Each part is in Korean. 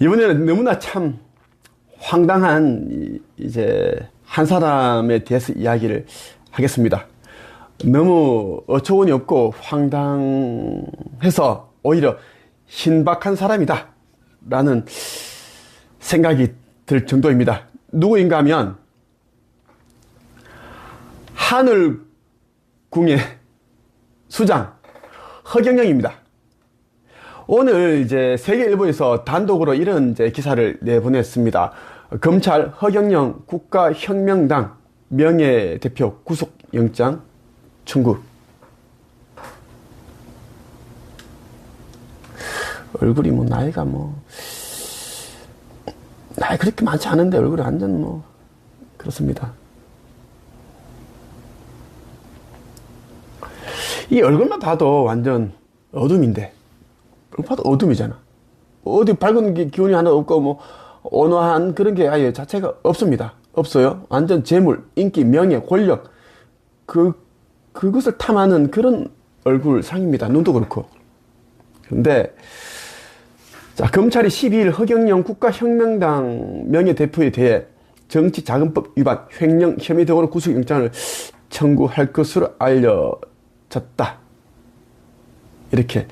이번에는 너무나 참 황당한 이- 이제 한 사람에 대해서 이야기를 하겠습니다. 너무 어처구니 없고 황당해서 오히려 신박한 사람이다 라는 생각이 들 정도입니다. 누구인가 하면 하늘궁의 수장 허경영입니다. 오늘 이제 세계일보에서 단독으로 이런 이제 기사를 내보냈습니다. 검찰 허경영 국가혁명당 명예대표 구속영장 청구. 얼굴이 뭐 나이가 뭐 나이 그렇게 많지 않은데 얼굴이 완전 뭐 그렇습니다. 이 얼굴만 봐도 완전 어둠인데 얼굴 봐도 어둠이잖아. 어디 밝은 기- 기운이 하나 없고 뭐 온화한 그런 게 아예 자체가 없습니다. 없어요. 완전 재물, 인기, 명예, 권력 그 그것을 탐하는 그런 얼굴 상입니다. 눈도 그렇고. 근데 자, 검찰이 12일 허경영 국가혁명당 명예대표에 대해 정치자금법 위반, 횡령 혐의 등으로 구속영장을 청구할 것으로 알려졌다. 이렇게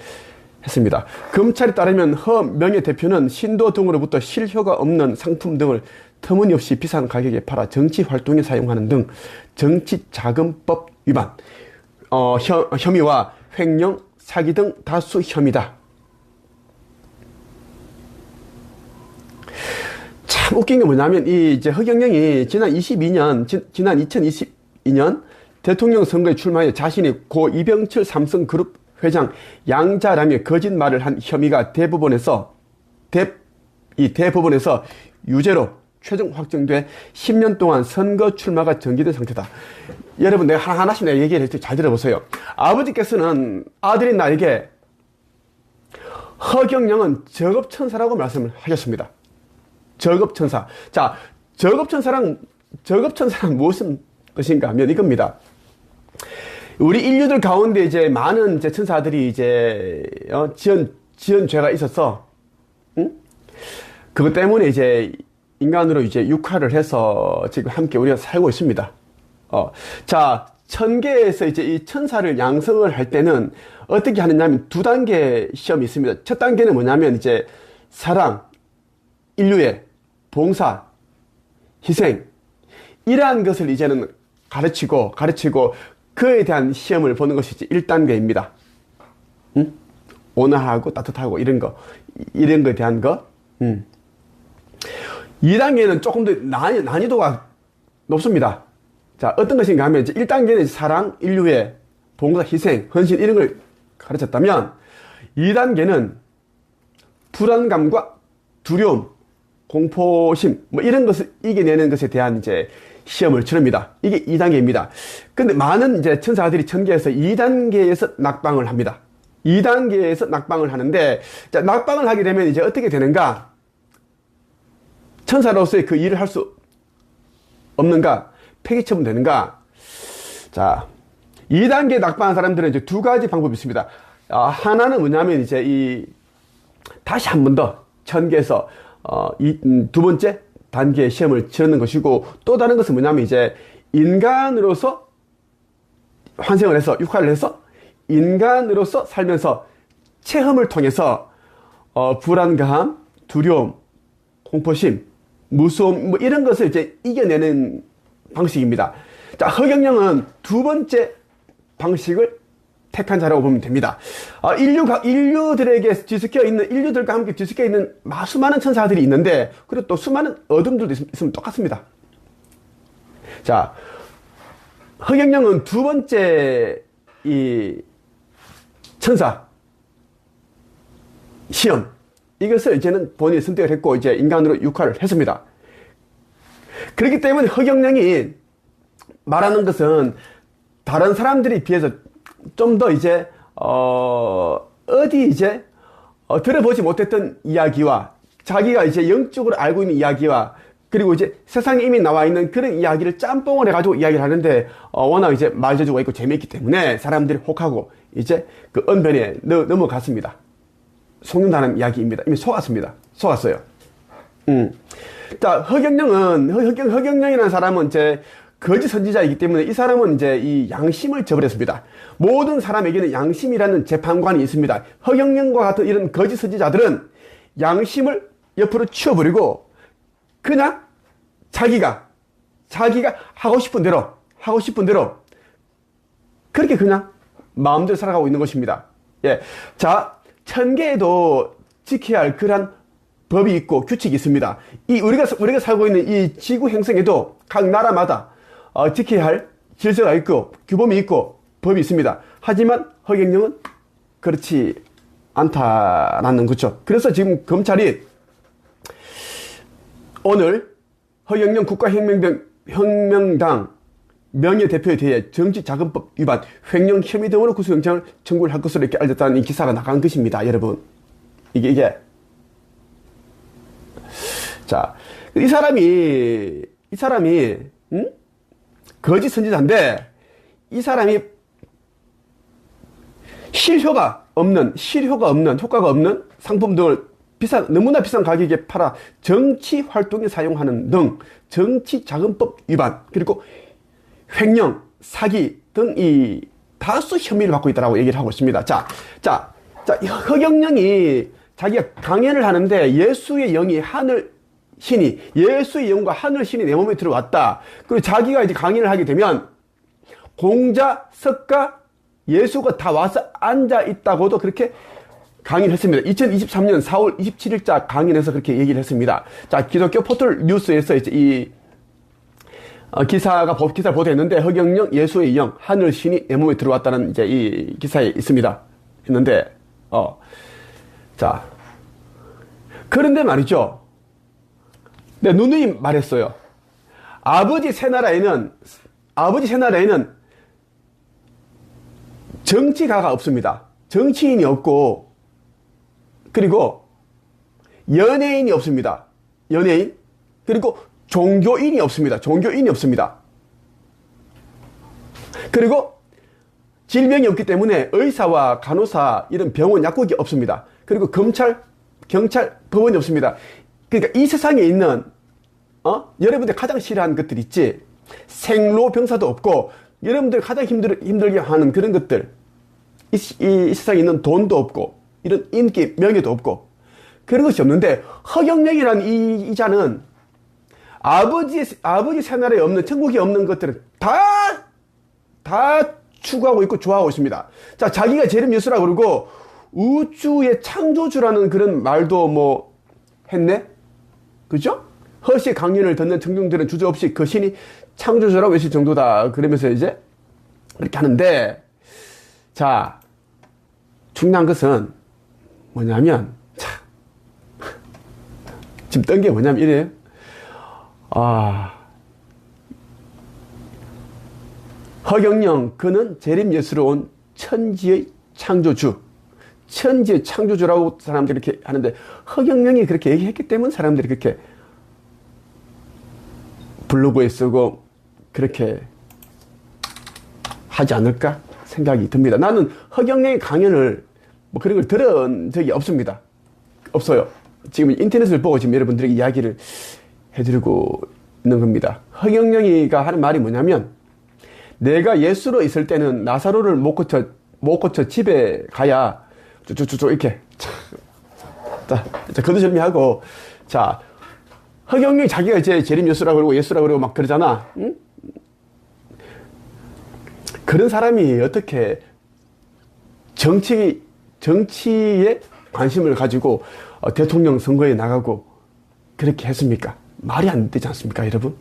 했습니다. 검찰에 따르면 허 명예 대표는 신도 등으로부터 실효가 없는 상품 등을 터무니없이 비싼 가격에 팔아 정치 활동에 사용하는 등 정치자금법 위반, 어, 혐, 혐의와 횡령, 사기 등 다수 혐의다. 참 웃긴 게 뭐냐면 이 이제 허경영이 지난 22년 지, 지난 2022년 대통령 선거에 출마해 자신이 고 이병철 삼성 그룹 회장 양자라며 거짓말을 한 혐의가 대법원에서 대, 이 대법원에서 유죄로 최종 확정돼 10년 동안 선거 출마가 정지된 상태다. 여러분 내가 하나하나씩 내가 얘기를 할때 잘 들어보세요. 아버지께서는 아들인 나에게 허경영은 적업천사라고 말씀을 하셨습니다. 적업천사. 자, 적업천사랑, 적업천사란 무엇은 뜻인가 하면 이겁니다. 우리 인류들 가운데 이제 많은 이제 천사들이 이제, 어, 지연, 지연 죄가 있어서, 응? 그것 때문에 이제 인간으로 이제 육화를 해서 지금 함께 우리가 살고 있습니다. 어, 자, 천계에서 이제 이 천사를 양성을 할 때는 어떻게 하느냐면 두 단계 시험이 있습니다. 첫 단계는 뭐냐면 이제 사랑, 인류의 봉사, 희생, 이러한 것을 이제는 가르치고, 가르치고, 그에 대한 시험을 보는 것이 이제 1단계입니다. 응? 온화하고 따뜻하고, 이런 거, 이런 거에 대한 거, 음. 2단계는 조금 더 난이, 난이도가 높습니다. 자, 어떤 것인가 하면, 이제 1단계는 사랑, 인류의 봉사, 희생, 헌신, 이런 걸 가르쳤다면, 2단계는 불안감과 두려움, 공포심, 뭐 이런 것을 이겨내는 것에 대한 이제 시험을 치릅니다. 이게 2단계입니다. 근데 많은 이제 천사들이 천계에서 2단계에서 낙방을 합니다. 2단계에서 낙방을 하는데, 자, 낙방을 하게 되면 이제 어떻게 되는가? 천사로서의 그 일을 할 수 없는가? 폐기 처분되는가? 자, 2단계 낙방한 사람들은 이제 두 가지 방법이 있습니다. 아, 하나는 뭐냐면 이제 이, 다시 한 번 더 천계에서 어, 이, 음, 두 번째 단계의 시험을 치르는 것이고 또 다른 것은 뭐냐면 이제 인간으로서 환생을 해서 육화를 해서 인간으로서 살면서 체험을 통해서 어, 불안감, 두려움, 공포심, 무서움 뭐 이런 것을 이제 이겨내는 방식입니다. 자, 허경영은 두 번째 방식을 택한 자라고 보면 됩니다. 아, 인류가, 인류들에게 뒤섞여 있는, 인류들과 함께 뒤섞여 있는 마- 수많은 천사들이 있는데, 그리고 또 수많은 어둠들도 있, 있으면 똑같습니다. 자, 허경영은 두 번째 이 천사 시험 이것을 이제는 본인이 선택을 했고 이제 인간으로 육화를 했습니다. 그렇기 때문에 허경영이 말하는 것은 다른 사람들에 비해서 좀 더 이제 어 어디 이제 어, 들어보지 못했던 이야기와 자기가 이제 영적으로 알고 있는 이야기와 그리고 이제 세상에 이미 나와 있는 그런 이야기를 짬뽕을 해가지고 이야기를 하는데 어, 워낙 이제 말재주가 있고 재미있기 때문에 사람들이 혹하고 이제 그 언변에 넘- 넘어갔습니다. 속는다는 이야기입니다. 이미 속았습니다. 속았어요. 음. 자, 허경영은, 허- 허경, 허경영이라는 사람은 이제 거짓 선지자이기 때문에 이 사람은 이제 이 양심을 저버렸습니다. 모든 사람에게는 양심이라는 재판관이 있습니다. 허경영과 같은 이런 거짓 선지자들은 양심을 옆으로 치워버리고 그냥 자기가, 자기가 하고 싶은 대로, 하고 싶은 대로 그렇게 그냥 마음대로 살아가고 있는 것입니다. 예. 자, 천계에도 지켜야 할 그러한 법이 있고 규칙이 있습니다. 이 우리가 우리가 살고 있는 이 지구 행성에도 각 나라마다 어, 지켜야 할 질서가 있고 규범이 있고 법이 있습니다. 하지만 허경영은 그렇지 않다라는 거죠. 그래서 지금 검찰이 오늘 허경영 국가혁명당 혁명당 명예대표에 대해 정치자금법 위반, 횡령 혐의 등으로 구속영장을 청구를 할 것으로 이렇게 알렸다는 이 기사가 나간 것입니다, 여러분. 이게, 이게. 자, 이 사람이, 이 사람이, 응? 거짓 선지자인데, 이 사람이 실효가 없는, 실효가 없는, 효과가 없는 상품 등을 비싼, 너무나 비싼 가격에 팔아 정치 활동에 사용하는 등 정치 자금법 위반, 그리고 횡령, 사기 등 이 다수 혐의를 받고 있다고 얘기를 하고 있습니다. 자, 자, 자, 허경영이 자기가 강연을 하는데 예수의 영이 하늘 신이 예수의 영과 하늘 신이 내 몸에 들어왔다. 그리고 자기가 이제 강연을 하게 되면 공자, 석가, 예수가 다 와서 앉아 있다고도 그렇게 강의를 했습니다. 2023년 4월 27일자 강연에서 그렇게 얘기를 했습니다. 자, 기독교 포털 뉴스에서 이제 이 어, 기사가 법 기사를 보도했는데 허경영 예수의 영 하늘 신이 내 몸에 들어왔다는 이제 이 기사에 있습니다. 했는데 어. 자. 그런데 말이죠. 내 누누이 말했어요. 아버지 새 나라에는 아버지 새 나라에는 정치가가 없습니다. 정치인이 없고 그리고 연예인이 없습니다. 연예인 그리고 종교인이 없습니다. 종교인이 없습니다. 그리고 질병이 없기 때문에 의사와 간호사 이런 병원 약국이 없습니다. 그리고 검찰, 경찰, 법원이 없습니다. 그러니까 이 세상에 있는 어? 여러분들 가장 싫어하는 것들 있지. 생로 병사도 없고 여러분들 가장 힘들, 힘들게 하는 그런 것들. 이, 이, 이 세상에 있는 돈도 없고 이런 인기, 명예도 없고 그런 것이 없는데 허경영이라는 이, 이 자는 아버지, 아버지 새나라에 없는, 천국에 없는 것들을 다, 다 추구하고 있고 좋아하고 있습니다. 자, 자기가 제림예수라고 그러고 우주의 창조주라는 그런 말도 뭐 했네? 그죠? 허시 강연을 듣는 청중들은 주저없이 그 신이 창조주라고 외칠 정도다. 그러면서 이제 이렇게 하는데, 자, 중요한 것은 뭐냐면, 참, 지금 뜬 게 뭐냐면 이래요. 아, 허경영 그는 재림 예수로 온 천지의 창조주, 천지의 창조주라고 사람들이 이렇게 하는데 허경영이 그렇게 얘기했기 때문에 사람들이 그렇게 블로그에 쓰고 그렇게 하지 않을까 생각이 듭니다. 나는 허경영의 강연을 뭐 그런 걸 들은 적이 없습니다. 없어요. 지금 인터넷을 보고 지금 여러분들에게 이야기를 해드리고 있는 겁니다. 허경영이가 하는 말이 뭐냐면 내가 예수로 있을 때는 나사로를 못 고쳐 못 고쳐 집에 가야 쭉쭉쭉 이렇게 자, 자 거두절미하고 자 허경영이 자기가 이제 재림 예수라 그러고 예수라 그러고 막 그러잖아. 응? 그런 사람이 어떻게 정치 정치에 관심을 가지고 어, 대통령 선거에 나가고 그렇게 했습니까? 말이 안 되지 않습니까, 여러분?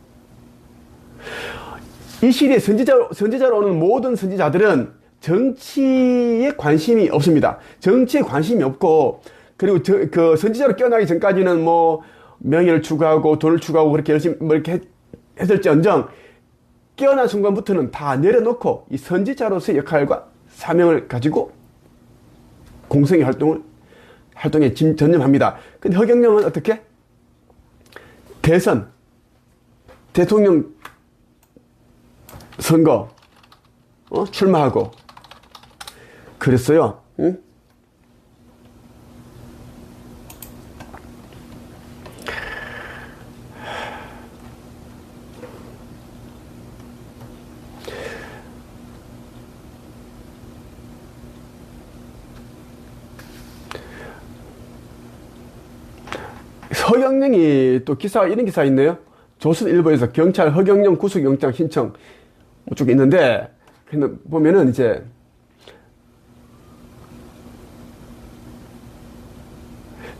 이 시대에 선지자, 선지자로 오는 모든 선지자들은 정치에 관심이 없습니다. 정치에 관심이 없고, 그리고 저, 그 선지자로 깨어나기 전까지는 뭐, 명예를 추구하고, 돈을 추구하고, 그렇게 열심히, 뭐 이렇게 했, 했을지언정, 깨어난 순간부터는 다 내려놓고, 이 선지자로서의 역할과 사명을 가지고, 공성의 활동을, 활동에 전념합니다. 근데 허경영은 어떻게? 대선, 대통령 선거, 어? 출마하고, 그랬어요. 응? 허경영이 또 기사 이런 기사 있네요. 조선일보에서 경찰 허경영 구속영장 신청 뭐 쪽에 있는데 보면은 이제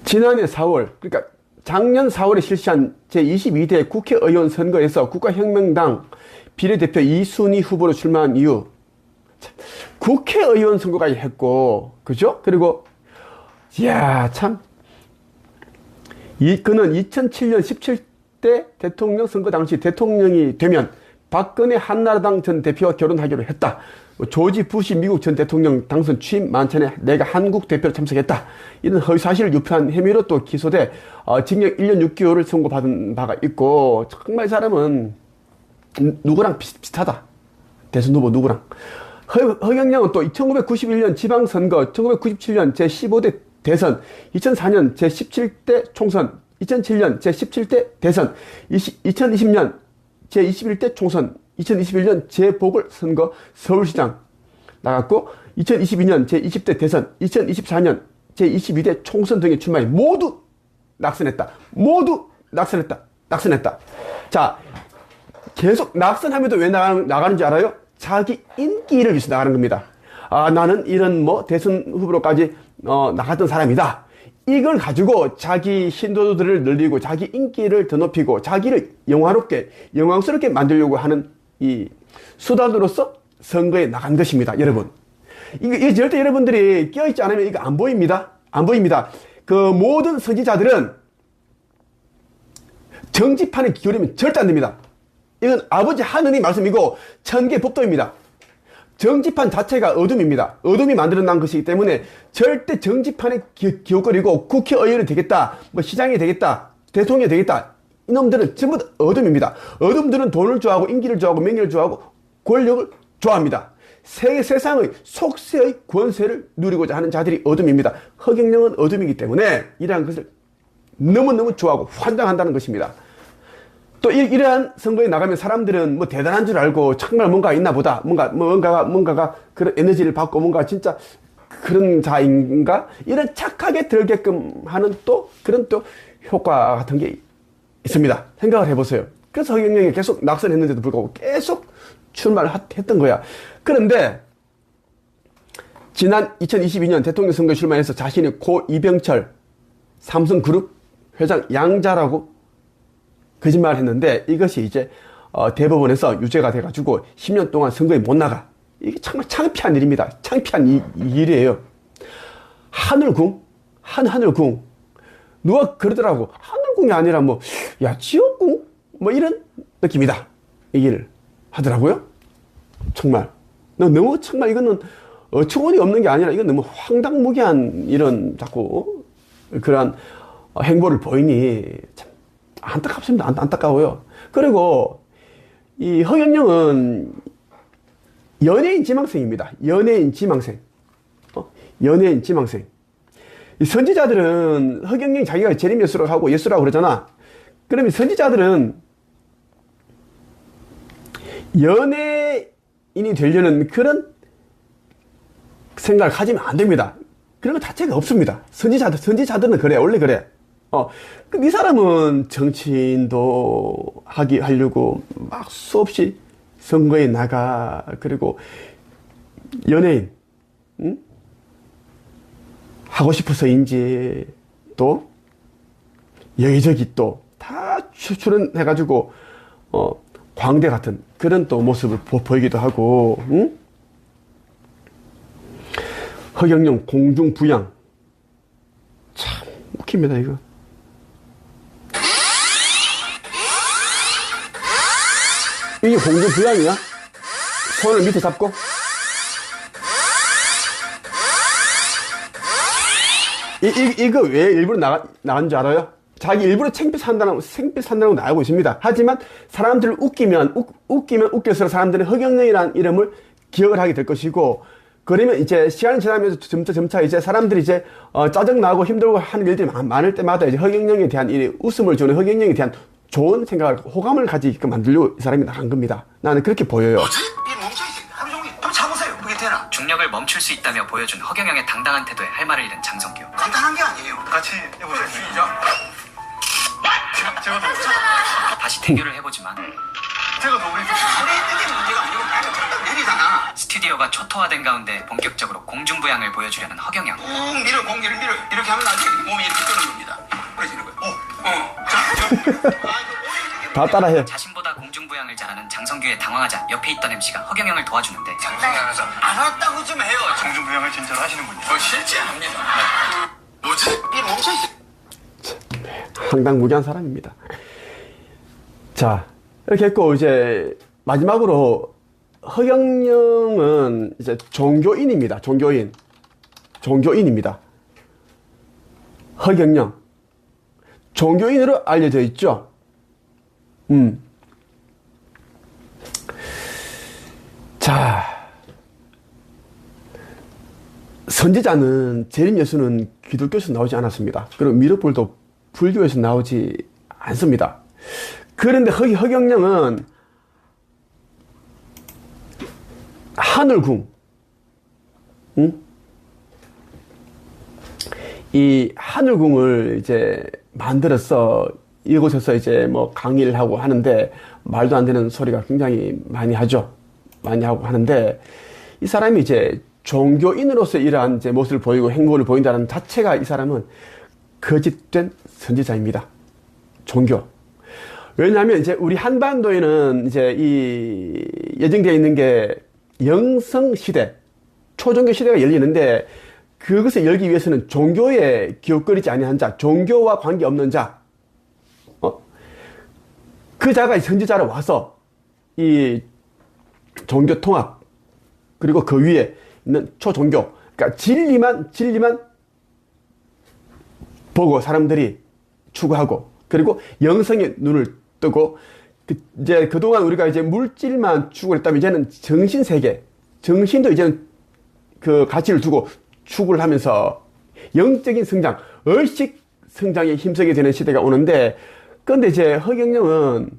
지난해 4월 그러니까 작년 4월에 실시한 제22대 국회의원 선거에서 국가혁명당 비례대표 이순희 후보로 출마한 참, 국회의원 선거까지 했고 그죠? 그리고 이야 참 이, 그는 2007년 17대 대통령 선거 당시 대통령이 되면 박근혜 한나라당 전 대표와 결혼하기로 했다. 뭐 조지 부시 미국 전 대통령 당선 취임 만찬에 내가 한국 대표로 참석했다. 이런 허위 사실을 유포한 혐의로 또 기소돼 어, 징역 1년 6개월을 선고받은 바가 있고 정말 이 사람은 누구랑 비슷 비슷하다. 대선 후보 누구랑. 허, 허경영은 또 1991년 지방선거, 1997년 제15대 대선, 2004년 제17대 총선, 2007년 제17대 대선, 20, 2020년 제21대 총선, 2021년 재보궐선거 서울시장 나갔고, 2022년 제20대 대선, 2024년 제22대 총선 등에 출마해 모두 낙선했다. 모두 낙선했다. 낙선했다. 자, 계속 낙선하면서 왜 나가는, 나가는지 알아요? 자기 인기를 위해서 나가는 겁니다. 아, 나는 이런 뭐 대선 후보로까지 어, 나갔던 사람이다. 이걸 가지고 자기 신도들을 늘리고 자기 인기를 더 높이고 자기를 영화롭게, 영광스럽게 만들려고 하는 이 수단으로서 선거에 나간 것입니다. 여러분. 이거, 이거 절대 여러분들이 껴있지 않으면 이거 안 보입니다. 안 보입니다. 그 모든 선지자들은 정치판에 기울이면 절대 안 됩니다. 이건 아버지 하느님 말씀이고 천개 법도입니다. 정치판 자체가 어둠입니다. 어둠이 만들어난 것이기 때문에 절대 정치판에 기, 기웃거리고 국회의원이 되겠다, 뭐 시장이 되겠다, 대통령이 되겠다. 이놈들은 전부 다 어둠입니다. 어둠들은 돈을 좋아하고 인기를 좋아하고 명예를 좋아하고 권력을 좋아합니다. 세, 세상의 속세의 권세를 누리고자 하는 자들이 어둠입니다. 허경영은 어둠이기 때문에 이러한 것을 너무너무 좋아하고 환장한다는 것입니다. 또 이, 이러한 선거에 나가면 사람들은 뭐 대단한 줄 알고 정말 뭔가 있나 보다. 뭔가, 뭔가가, 뭔가가 그런 에너지를 받고 뭔가 진짜 그런 자인가? 이런 착하게 들게끔 하는 또 그런 또 효과 같은 게 있습니다. 생각을 해보세요. 그래서 허경영이 계속 낙선했는데도 불구하고 계속 출마를 했던 거야. 그런데 지난 2022년 대통령 선거 출마해서 자신이 고 이병철 삼성그룹 회장 양자라고 거짓말을 했는데 이것이 이제 어, 대법원에서 유죄가 돼가지고 10년 동안 선거에 못 나가. 이게 정말 창피한 일입니다. 창피한 이, 이 일이에요. 하늘궁? 한 하늘궁. 누가 그러더라고. 하늘궁이 아니라 뭐, 야, 지옥궁? 뭐 이런 느낌이다. 얘기를 하더라고요. 정말. 너무 정말 이거는 어처구니 없는 게 아니라 이건 너무 황당무계한 이런 자꾸 그러한 행보를 보이니 참 안타깝습니다. 안, 안타까워요. 그리고 이 허경영은 연예인 지망생입니다. 연예인 지망생. 어? 연예인 지망생. 이 선지자들은 허경영이 자기가 재림 예수라고 하고 예수라고 그러잖아. 그러면 선지자들은 연예인이 되려는 그런 생각을 가지면 안 됩니다. 그런 거 자체가 없습니다. 선지자들, 선지자들은 그래. 원래 그래. 어, 이 사람은 정치인도 하기, 하려고 막 수없이 선거에 나가, 그리고 연예인, 응? 하고 싶어서인지, 또, 여기저기 또, 다 출연해가지고, 어, 광대 같은 그런 또 모습을 보, 이기도 하고, 응? 허경영 공중부양. 참, 웃깁니다, 이거. 이게 공중부양이야? 손을 밑에 잡고? 이, 이, 이거 왜 일부러 나가, 나간 줄 알아요? 자기 일부러 챙피 산다는, 생피 산다고 나오고 있습니다. 하지만 사람들을 웃기면, 웃, 웃기면 웃겨서 사람들은 허경영이라는 이름을 기억을 하게 될 것이고, 그러면 이제 시간이 지나면서 점차 점차 이제 사람들이 이제 어, 짜증 나고 힘들고 하는 일들이 많을 때마다 이제 허경영에 대한 이 웃음을 주는 허경영에 대한 좋은 생각을 호감을 가지게끔 만들려고 이 사람이 나간 겁니다. 나는 그렇게 보여요. 뭐지? 이 멍청이 하루 종일 좀 잡으세요. 그게 되나? 중력을 멈출 수 있다며 보여준 허경영의 당당한 태도에 할 말을 잃은 장성규. 간단한 게 아니에요. 같이 해보세요. 시작. 제가 더 옳잖아. 다시 대결을 해보지만 제가 더 문제가 아니고 정답 내리잖아. 스튜디오가 초토화된 가운데 본격적으로 공중부양을 보여주려는 허경영. 꾹 밀어 공기를 밀어 이렇게 하면 나중에 몸이 이렇게 뜨는 겁니다. 그래지는 거예요. 어, 어. 자, 저, 아, 다 따라해. 자신보다 공중부양을 잘하는 장성규에 당황하자 옆에 있던 MC가 허경영을 도와주는데 장수하면서 안 왔다고 좀 해요. 정중부양을 진짜로 하시는군요. 어, 실제 합니다. 그, 뭐지? 이 멈춰있어. 황당무계한 사람입니다. 자, 이렇게 했고, 이제, 마지막으로, 허경영은 이제 종교인입니다. 종교인. 종교인입니다. 허경영. 종교인으로 알려져 있죠. 음. 자. 선지자는 재림 예수는 기독교에서 나오지 않았습니다. 그리고 미륵불도 불교에서 나오지 않습니다. 그런데 허, 허경영은 하늘궁, 응? 이 하늘궁을 이제 만들어서 이곳에서 이제 뭐 강의를 하고 하는데 말도 안 되는 소리가 굉장히 많이 하죠. 많이 하고 하는데 이 사람이 이제 종교인으로서 이러한 이제 모습을 보이고 행보를 보인다는 자체가 이 사람은 거짓된 선지자입니다. 종교. 왜냐하면 이제 우리 한반도에는 이제 이 예정되어 있는 게 영성 시대, 초종교 시대가 열리는데 그것을 열기 위해서는 종교에 기웃거리지 아니한 자, 종교와 관계없는 자, 어? 그 자가 선지자로 와서 이 종교 통합 그리고 그 위에 있는 초종교, 그러니까 진리만 진리만 보고 사람들이 추구하고 그리고 영성의 눈을 뜨고 그 이제 그동안 우리가 이제 물질만 추구했다면 이제는 정신 세계, 정신도 이제는 그 가치를 두고 추구를 하면서 영적인 성장, 의식 성장에 힘쓰게 되는 시대가 오는데 그런데 이제 허경영은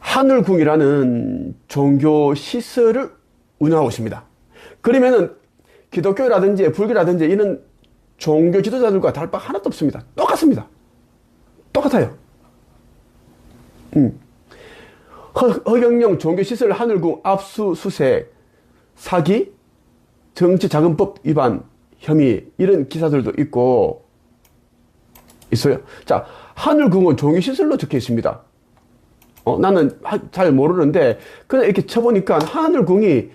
하늘궁이라는 종교 시설을 운영하고 있습니다. 그러면은 기독교라든지 불교라든지 이런 종교 지도자들과 다를 바 하나도 없습니다. 똑같습니다. 똑같아요. 음. 허, 허경영 종교시설 하늘궁 압수수색 사기 정치자금법 위반 혐의 이런 기사들도 있고 있어요. 자 하늘궁은 종교시설로 적혀 있습니다. 어, 나는 하- 잘 모르는데 그냥 이렇게 쳐보니까 하늘궁이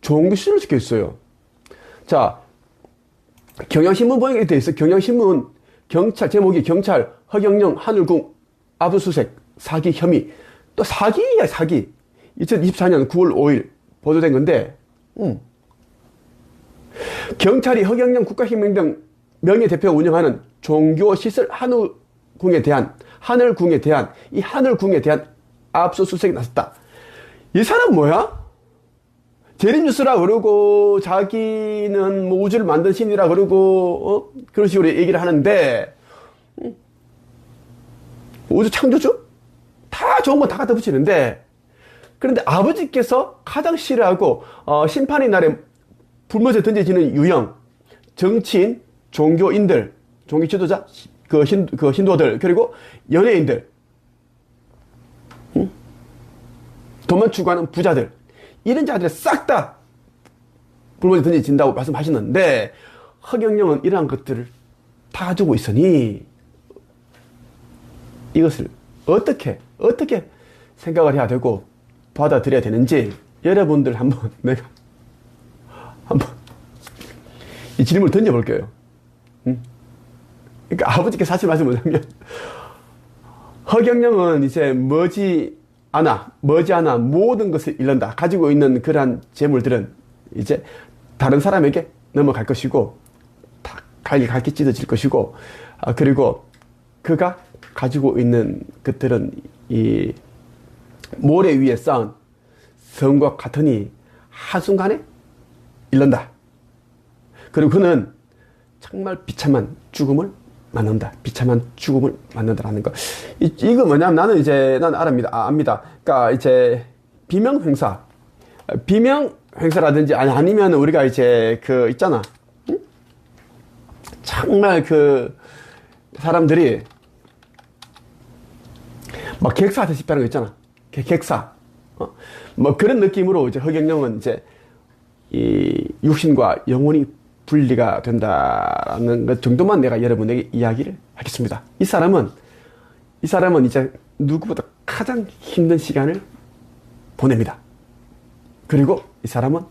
종교시설로 적혀 있어요. 자 경향신문 보니까 돼 있어. 경향신문 경찰 제목이 경찰 허경영 하늘궁 압수수색 사기 혐의 또 사기야 사기 2024년 9월 5일 보도된 건데 음. 경찰이 허경영 국가혁명당 명예대표 운영하는 종교시설 하늘궁에 대한 하늘궁에 대한 이 하늘궁에 대한 압수수색에 나섰다. 이 사람 뭐야? 재림뉴스라 그러고 자기는 뭐 우주를 만든 신이라 그러고 어? 그런 식으로 얘기를 하는데 음. 우주 창조주? 다 좋은 건 다 갖다 붙이는데 그런데 아버지께서 가장 싫어하고 어, 심판의 날에 불못에 던져지는 유형, 정치인, 종교인들, 종교 지도자, 그, 신, 그 신도들 그리고 연예인들, 응? 돈만 추구하는 부자들 이런 자들을 싹다 불못에 던져진다고 말씀하시는데 허경영은 이러한 것들을 다 가지고 있으니 이것을 어떻게 어떻게 생각을 해야 되고 받아들여야 되는지 여러분들 한번 내가 한번 이 질문을 던져볼게요. 응? 그러니까 아버지께 사실 말씀 뭐냐면 허경영은 이제 머지 않아 머지 않아 모든 것을 잃는다. 가지고 있는 그러한 재물들은 이제 다른 사람에게 넘어갈 것이고 다 갈기 갈기 찢어질 것이고 아, 그리고 그가 가지고 있는 것들은 이 모래 위에 쌓은 성과 같으니 한순간에 잃는다. 그리고 그는 정말 비참한 죽음을 맞는다. 비참한 죽음을 맞는다라는 거. 이, 이거 뭐냐면 나는 이제, 난 알합니다. 아, 압니다. 그러니까 이제 비명 행사. 비명 행사라든지 아니, 아니면 우리가 이제 그 있잖아. 응? 정말 그 사람들이 막 객사하듯이 하는 거 있잖아. 객- 객사. 어? 뭐 그런 느낌으로 이제 허경영은 이제 이 육신과 영혼이 분리가 된다라는 것 정도만 내가 여러분에게 이야기를 하겠습니다. 이 사람은 이 사람은 이제 누구보다 가장 힘든 시간을 보냅니다. 그리고 이 사람은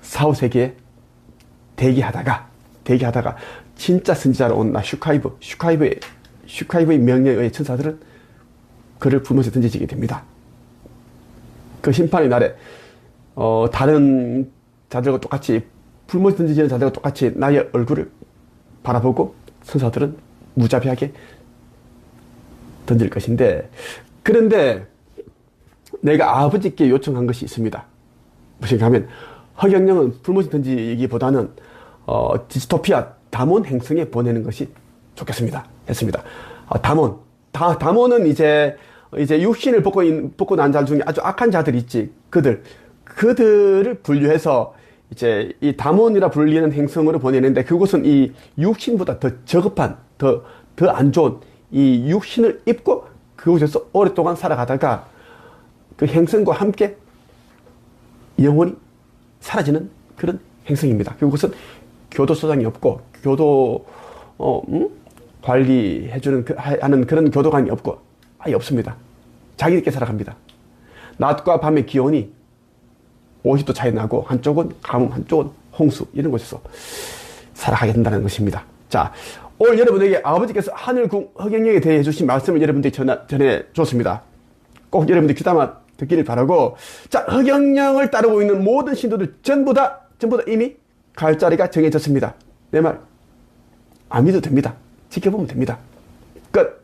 사후 세계에 대기하다가 대기하다가 진짜 선지자로 온 나 슈카이브 슈카이브의 슈카이브의 명령에 의해 천사들은 그를 부모에 던지게 됩니다. 그 심판의 날에 어, 다른 자들과 똑같이 불못에 던지는 자들과 똑같이 나의 얼굴을 바라보고 천사들은 무자비하게 던질 것인데 그런데 내가 아버지께 요청한 것이 있습니다. 무엇인가 하면 허경영은 불못에 던지기보다는 어, 디스토피아 담원 행성에 보내는 것이 좋겠습니다. 했습니다. 어, 담원 다, 담원은 이제 이제 육신을 벗고 있- 벗고 난 자 중에 아주 악한 자들 있지 그들 그들을 분류해서 이제 이 담원이라 불리는 행성으로 보내는데 그곳은 이 육신보다 더 저급한 더 더 안 좋은 이 육신을 입고 그곳에서 오랫동안 살아가다가 그 행성과 함께 영혼이 사라지는 그런 행성입니다. 그곳은 교도소장이 없고 교도 어, 음? 관리해주는 그- 하는 그런 교도관이 없고 아예 없습니다. 자기들끼리 살아갑니다. 낮과 밤의 기온이 50도 차이 나고 한쪽은 가뭄, 한쪽은 홍수 이런 곳에서 살아가게 된다는 것입니다. 자, 오늘 여러분에게 아버지께서 하늘궁 허경영에 대해 해주신 말씀을 여러분들이 전하, 전해줬습니다. 꼭 여러분들이 귀담아 듣기를 바라고 자 허경영을 따르고 있는 모든 신도들 전부 다 전부 다 이미 갈 자리가 정해졌습니다. 내 말 안 믿어도 됩니다. 지켜보면 됩니다. 끝.